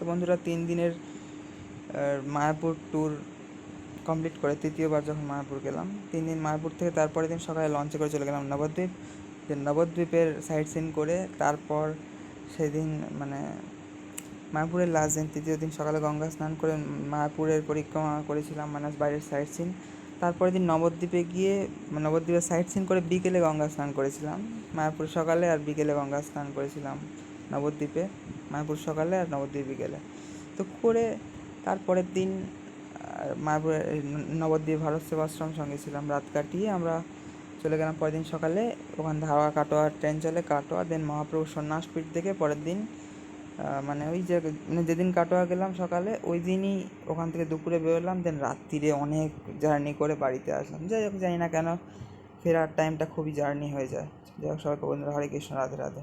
তো বন্ধুরা তিন দিনের মায়াপুর ট্যুর কমপ্লিট করে তৃতীয়বার যখন মায়াপুর গেলাম, তিন দিন মায়াপুর থেকে তারপরের দিন সকালে লঞ্চে করে চলে গেলাম নবদ্বীপ। যে নবদ্বীপের সাইট সিন করে তারপর সেদিন মানে মায়াপুরের লাস্ট দিন, তৃতীয় দিন সকালে গঙ্গা স্নান করে মায়াপুরের পরিক্রমা করেছিলাম মানে বাইরের সাইট সিন তারপরের দিন নবদ্বীপে গিয়ে নবদ্বীপের সাইট সিন করে বিকেলে গঙ্গা স্নান করেছিলাম। মায়াপুর সকালে আর বিকেলে গঙ্গা স্নান করেছিলাম। নবদ্বীপে, মায়াপুর সকালে আর নবদ্বীপ বিকেলে। তো করে তারপরের দিন মায়াপুরে, নবদ্বীপ ভারত সেবাশ্রম সঙ্গে ছিলাম, রাত কাটিয়ে আমরা চলে গেলাম পরের দিন সকালে। ওখান ধারোয়া কাটোয়া ট্রেন চলে কাটোয়া দেন মহাপ্রভু সন্ন্যাসপীঠ থেকে পরের দিন মানে ওই যে মানে যেদিন কাটোয়া গেলাম সকালে, ওই দিনই ওখান থেকে দুপুরে বেরোলাম দেন রাত্রিরে অনেক জার্নি করে বাড়িতে আসলাম। যাই হোক, জানি না কেন, ফেরার টাইমটা খুবই জার্নি হয়ে যায়। যাই হোক, সবাইকে বন্ধুরা, হরে কৃষ্ণ, রাধে রাধে।